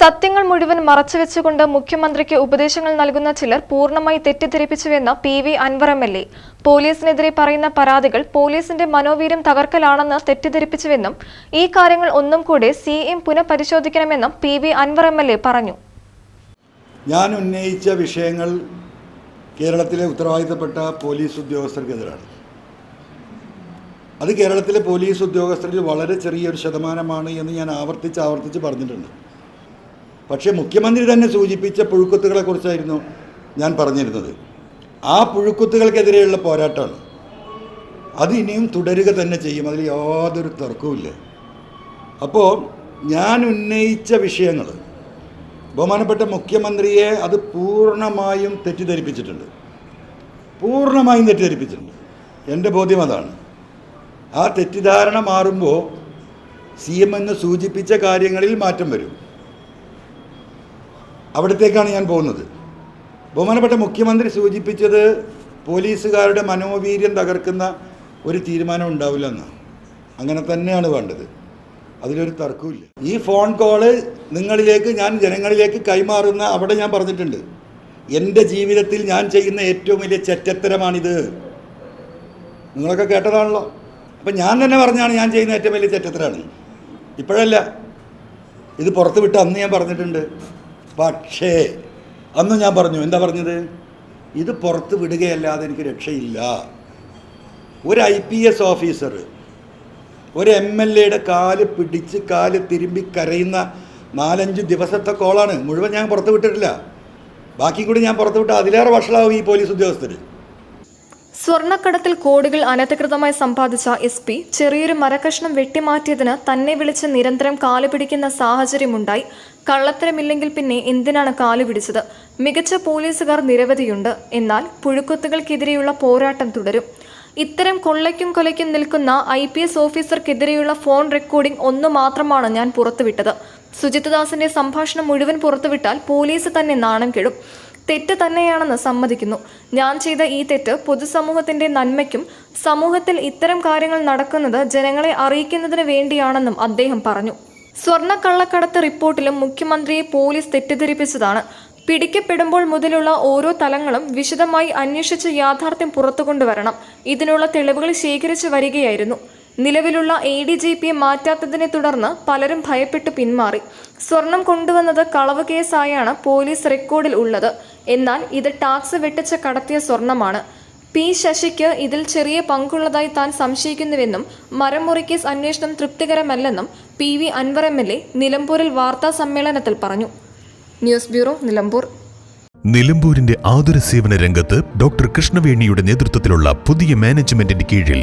സത്യങ്ങൾ മുഴുവൻ മറച്ചുവെച്ചുകൊണ്ട് മുഖ്യമന്ത്രിക്ക് ഉപദേശങ്ങൾ നൽകുന്ന ചിലർ പൂർണമായി തെറ്റിദ്ധരിപ്പിച്ചുവെന്ന് P V Anvar M L A. പോലീസിനെതിരെ പറയുന്ന പരാതികൾ പോലീസിന്റെ മനോവീര്യം തകർക്കലാണെന്ന് തെറ്റിദ്ധരിപ്പിച്ചുവെന്നും ഈ കാര്യങ്ങൾ ഒന്നും കൂടെ C M പുനഃപരിശോധിക്കണമെന്നും P V Anvar M L A പറഞ്ഞു. ഞാൻ ഉന്നയിച്ച വിഷയങ്ങൾ കേരളത്തിലെ ഉത്തരവാദിത്തപ്പെട്ട പോലീസ് ഉദ്യോഗസ്ഥർക്കെതിരാണ്. അത് കേരളത്തിലെ പോലീസ് ഉദ്യോഗസ്ഥരിൽ വളരെ ചെറിയൊരു ശതമാനമാണ് എന്ന് ഞാൻ ആവർത്തിച്ച് ആവർത്തിച്ച് പറഞ്ഞിട്ടുണ്ട്. പക്ഷേ മുഖ്യമന്ത്രി തന്നെ സൂചിപ്പിച്ച പുഴുക്കുത്തുകളെക്കുറിച്ചായിരുന്നു ഞാൻ പറഞ്ഞിരുന്നത്. ആ പുഴുക്കുത്തുകൾക്കെതിരെയുള്ള പോരാട്ടമാണ്. അത് ഇനിയും തുടരുക തന്നെ ചെയ്യും. അതിൽ യാതൊരു തർക്കവുമില്ല. അപ്പോൾ ഞാൻ ഉന്നയിച്ച വിഷയങ്ങൾ ബഹുമാനപ്പെട്ട മുഖ്യമന്ത്രിയെ അത് പൂർണമായും തെറ്റിദ്ധരിപ്പിച്ചിട്ടുണ്ട്. പൂർണമായും തെറ്റിദ്ധരിപ്പിച്ചിട്ടുണ്ട്. എന്റെ ബോധ്യം അതാണ്. ആ തെറ്റിദ്ധാരണ മാറുമ്പോൾ സി എം എന്ന് സൂചിപ്പിച്ച കാര്യങ്ങളിൽ മാറ്റം വരും. അവിടത്തേക്കാണ് ഞാൻ പോകുന്നത്. ബഹുമാനപ്പെട്ട മുഖ്യമന്ത്രി സൂചിപ്പിച്ചത് പോലീസുകാരുടെ മനോവീര്യം തകർക്കുന്ന ഒരു തീരുമാനം ഉണ്ടാവില്ല എന്നാണ് അങ്ങനെ തന്നെയാണ് വേണ്ടത്. അതിലൊരു തർക്കമില്ല ഈ ഫോൺ കോൾ നിങ്ങളിലേക്ക് ഞാൻ ജനങ്ങളിലേക്ക് കൈമാറുന്ന അവിടെ ഞാൻ പറഞ്ഞിട്ടുണ്ട്. എന്റെ ജീവിതത്തിൽ ഞാൻ ചെയ്യുന്ന ഏറ്റവും വലിയ ചെറ്റത്തരമാണിത്. നിങ്ങളൊക്കെ കേട്ടതാണല്ലോ. അപ്പം ഞാൻ തന്നെ പറഞ്ഞാണ് ഞാൻ ചെയ്യുന്ന ഏറ്റവും വലിയ ചെറ്റത്തരാണ്. ഇപ്പോഴല്ല. ഇത് പുറത്ത് വിട്ട് അന്ന് ഞാൻ പറഞ്ഞിട്ടുണ്ട്. പക്ഷേ അന്ന് ഞാൻ പറഞ്ഞു എന്താ പറഞ്ഞത്? ഇത് പുറത്ത് വിടുകയല്ലാതെ എനിക്ക് രക്ഷയില്ല. ഒരു ഐ പി എസ് ഓഫീസർ ഒരു എം എൽ എയുടെ കാൽ പിടിച്ച് കാൽ തിരുമ്പി കരയുന്ന നാലഞ്ച് ദിവസത്തെ കോളാണ്. മുഴുവൻ ഞാൻ പുറത്ത് വിട്ടിട്ടില്ല. ബാക്കി കൂടി ഞാൻ പുറത്ത് വിട്ട അതിലേറെ വഷളാവും ഈ പോലീസ് ഉദ്യോഗസ്ഥർ സ്വർണക്കടത്തിൽ കോടികൾ അനധികൃതമായി സമ്പാദിച്ച എസ് പി ചെറിയൊരു മരക്കഷ്ണം വെട്ടിമാറ്റിയതിന് തന്നെ വിളിച്ച് നിരന്തരം കാലുപിടിക്കുന്ന സാഹചര്യമുണ്ടായി. കള്ളത്തരമില്ലെങ്കിൽ പിന്നെ എന്തിനാണ് കാലുപിടിച്ചത് മികച്ച പോലീസുകാർ നിരവധിയുണ്ട്. എന്നാൽ പുഴുക്കുത്തുകൾക്കെതിരെയുള്ള പോരാട്ടം തുടരും. ഇത്തരം കൊള്ളയ്ക്കും കൊലയ്ക്കും നിൽക്കുന്ന ഐ പി എസ് ഓഫീസർക്കെതിരെയുള്ള ഫോൺ റെക്കോർഡിംഗ് ഒന്നു മാത്രമാണ് ഞാൻ പുറത്തുവിട്ടത്. സുജിത് ദാസിന്റെ സംഭാഷണം മുഴുവൻ പുറത്തുവിട്ടാൽ പോലീസ് തന്നെ നാണം കെടും. തെറ്റ് തന്നെയാണെന്ന് സമ്മതിക്കുന്നു. ഞാൻ ചെയ്ത ഈ തെറ്റ് പൊതുസമൂഹത്തിന്റെ നന്മയ്ക്കും സമൂഹത്തിൽ ഇത്തരം കാര്യങ്ങൾ നടക്കുന്നത് ജനങ്ങളെ അറിയിക്കുന്നതിന് വേണ്ടിയാണെന്നും അദ്ദേഹം പറഞ്ഞു. സ്വർണ കള്ളക്കടത്ത് റിപ്പോർട്ടിലും മുഖ്യമന്ത്രിയെ പോലീസ് തെറ്റിദ്ധരിപ്പിച്ചതാണ്. പിടിക്കപ്പെടുമ്പോൾ മുതലുള്ള ഓരോ തലങ്ങളും വിശദമായി അന്വേഷിച്ച് യാഥാർത്ഥ്യം പുറത്തുകൊണ്ടുവരണം. ഇതിനുള്ള തെളിവുകൾ ശേഖരിച്ചു വരികയായിരുന്നു. നിലവിലുള്ള എ ഡി ജി പിയെ മാറ്റാത്തതിനെ തുടർന്ന് പലരും ഭയപ്പെട്ട് പിന്മാറി. സ്വർണം കൊണ്ടുവന്നത് കളവ് കേസായാണ് പോലീസ് റെക്കോർഡിൽ ഉള്ളത്. എന്നാൽ ഇത് ടാക്സ് വെട്ടിച്ച് കടത്തിയ സ്വർണമാണ്. പി ശശിക്ക് ഇതിൽ ചെറിയ പങ്കുള്ളതായി താൻ സംശയിക്കുന്നുവെന്നും മരമുറി കേസ് അന്വേഷണം തൃപ്തികരമല്ലെന്നും P V Anvar M L A നിലമ്പൂരിൽ വാർത്താ സമ്മേളനത്തിൽ പറഞ്ഞു. News bureau Nilambur. നിലമ്പൂരിന്റെ ആതുര സേവന രംഗത്ത് ഡോക്ടർ കൃഷ്ണവേണിയുടെ നേതൃത്വത്തിലുള്ള പുതിയ മാനേജ്മെന്റിന്റെ കീഴിൽ